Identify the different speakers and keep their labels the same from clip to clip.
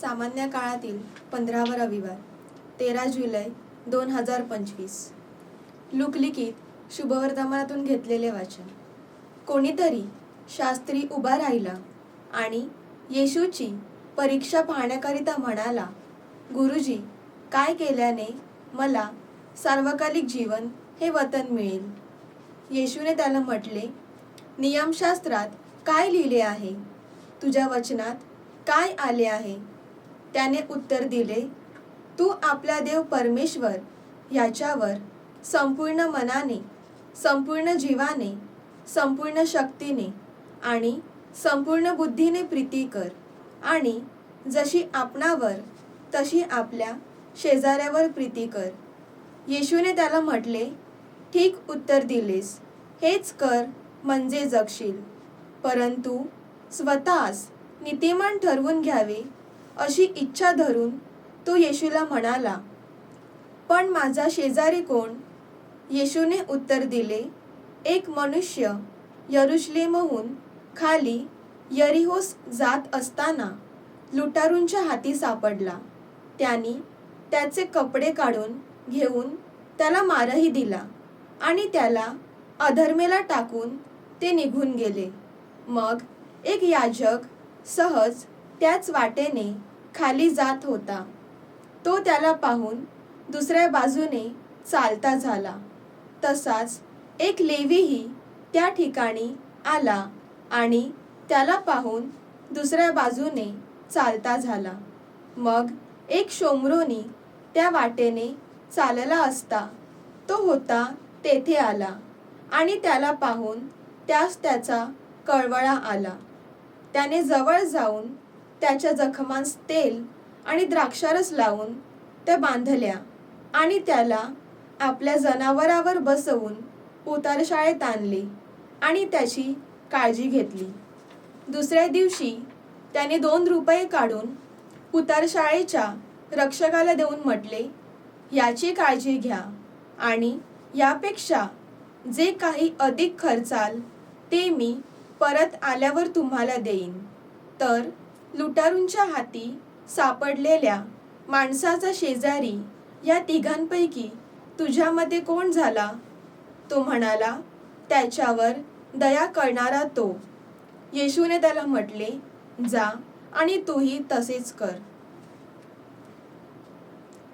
Speaker 1: सामान्य काळातील पंधरावा रविवार तेरा जुलै दोन हजार पंचवीस. लुकलिखित शुभवर्तमानातून घेतलेले वाचन. कोणीतरी शास्त्री उभा राहिला आणि येशूची परीक्षा पाहण्याकरिता म्हणाला गुरुजी काय केल्याने मला सार्वकालिक जीवन हे वतन मिळेल? येशूने त्याला म्हटले नियमशास्त्रात काय लिहिले आहे? तुझ्या वचनात काय आले आहे? त्याने उत्तर दिले तू आपला देव परमेश्वर याच्यावर संपूर्ण मनाने संपूर्ण जीवाने संपूर्ण शक्तीने आणि संपूर्ण बुद्धीने प्रीती कर आणि जशी आपणावर तशी आपल्या शेजाऱ्यावर प्रीती कर. येशूने त्याला म्हटले ठीक उत्तर दिलेस. हेच कर म्हणजे जगशील. परंतु स्वतःस नीतिमान ठरवून घ्यावे अशी इच्छा धरून तो येशूला म्हणाला पण माझा शेजारी कोण? येशूने उत्तर दिले एक मनुष्य यरुश्लेमहून खाली यरिहोस जात असताना लुटारूंच्या हाती सापडला. त्यांनी त्याचे कपडे काढून घेऊन त्याला मारही दिला आणि त्याला अधर्मेला टाकून ते निघून गेले. मग एक याजक सहज त्याच वाटेने खाली जात होता. तो त्याला पाहून दुसऱ्या बाजूने चालता झाला. तसाच एक लेवीही त्या ठिकाणी आला आणि त्याला पाहून दुसऱ्या बाजूने चालता झाला. मग एक शोमरोनी त्या वाटेने चालला असता. तो होता तेथे आला आणि त्याला पाहून त्यास त्याचा कळवळा आला. त्याने जवळ जाऊन त्याच्या जखमांस तेल आणि द्राक्षारस लावून त्या बांधल्या आणि त्याला आपल्या जनावरावर बसवून उतारशाळेत आणले आणि त्याची काळजी घेतली. दुसऱ्या दिवशी त्याने दोन रुपये काढून उतारशाळेच्या रक्षकाला देऊन म्हटले याची काळजी घ्या आणि यापेक्षा जे काही अधिक खर्चाल ते मी परत आल्यावर तुम्हाला देईन. तर लुटारूंच्या हाती सापडलेल्या माणसाचा शेजारी या तिघांपैकी तुझ्यामध्ये कोण झाला? तो म्हणाला त्याच्यावर दया करणारा तो. येशूने त्याला म्हटले जा आणि तूही तसेच कर.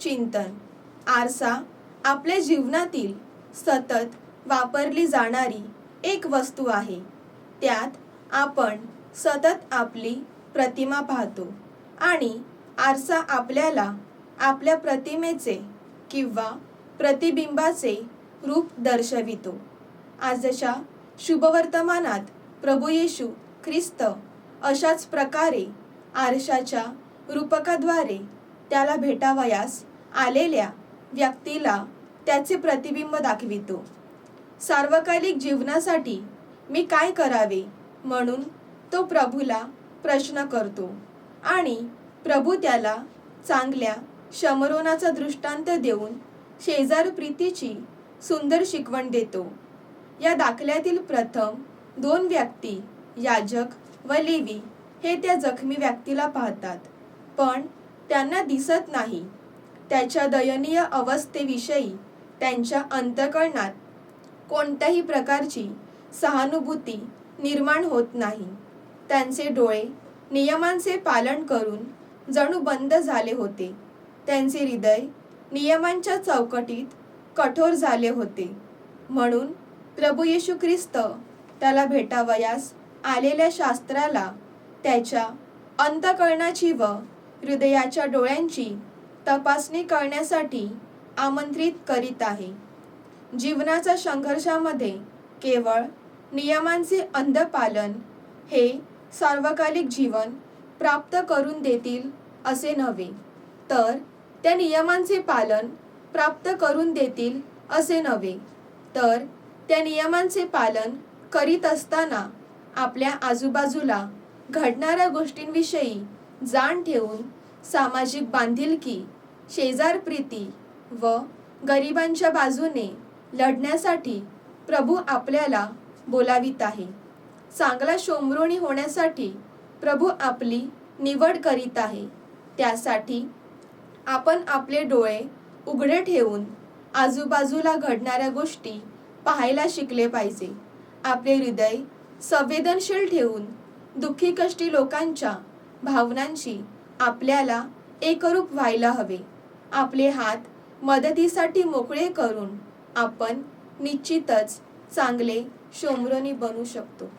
Speaker 1: चिंतन. आरसा आपल्या जीवनातील सतत वापरली जाणारी एक वस्तू आहे. त्यात आपण सतत आपली प्रतिमा पाहतो. आणि आरसा आपल्याला आपल्या प्रतिमेचे किंवा प्रतिबिंबाचे रूप दर्शवितो. आजच्या शुभवर्तमानात प्रभू येशू ख्रिस्त अशाच प्रकारे आरशाच्या रूपकाद्वारे त्याला भेटावयास आलेल्या व्यक्तीला त्याचे प्रतिबिंब दाखवितो. सार्वकालिक जीवनासाठी मी काय करावे? म्हणून तो प्रभूला प्रश्न करतो. आणि प्रभू त्याला चांगल्या शमरोनाचा दृष्टांत देऊन शेजार प्रीतीची सुंदर शिकवण देतो. या दाखल्यातील प्रथम दोन व्यक्ती याजक व लेवी हे त्या जखमी व्यक्तीला पाहतात. पण त्यांना दिसत नाही. त्याच्या दयनीय अवस्थेविषयी त्यांच्या अंतकरणात कोणत्याही प्रकारची सहानुभूती निर्माण होत नाही. त्यांचे डोळे नियमांचे पालन करून जणू बंद झाले होते. त्यांचे हृदय नियमांच्या चौकटीत कठोर झाले होते. म्हणून प्रभू येशू ख्रिस्त त्याला भेटावयास आलेल्या शास्त्राला त्याच्या अंतकरणाची व हृदयाच्या डोळ्यांची तपासणी करण्यासाठी आमंत्रित करीत आहे. जीवनाच्या संघर्षामध्ये केवळ नियमांचे अंधपालन हे सार्वकालिक जीवन प्राप्त करून देतील असे नव्हे. तर त्या नियमांचे पालन प्राप्त करून देतील असे नव्हे. तर त्या नियमांचे पालन करीत असताना आपल्या आजूबाजूला घडणाऱ्या गोष्टींविषयी जाण ठेवून सामाजिक बांधिलकी शेजारप्रीती व गरिबांच्या बाजूने लढण्यासाठी प्रभू आपल्याला बोलावित आहे. चांगला शोमरोणी होण्यासाठी प्रभू आपली निवड करीत आहे. त्यासाठी आपण आपले डोळे उघडे ठेवून आजूबाजूला घडणाऱ्या गोष्टी पाहायला शिकले पाहिजे. आपले हृदय संवेदनशील ठेवून दुःखी कष्टी लोकांच्या भावनांशी आपल्याला एकरूप व्हायला हवे. आपले हात मदतीसाठी मोकळे करून आपण निश्चितच चांगले शोमरणी बनू शकतो.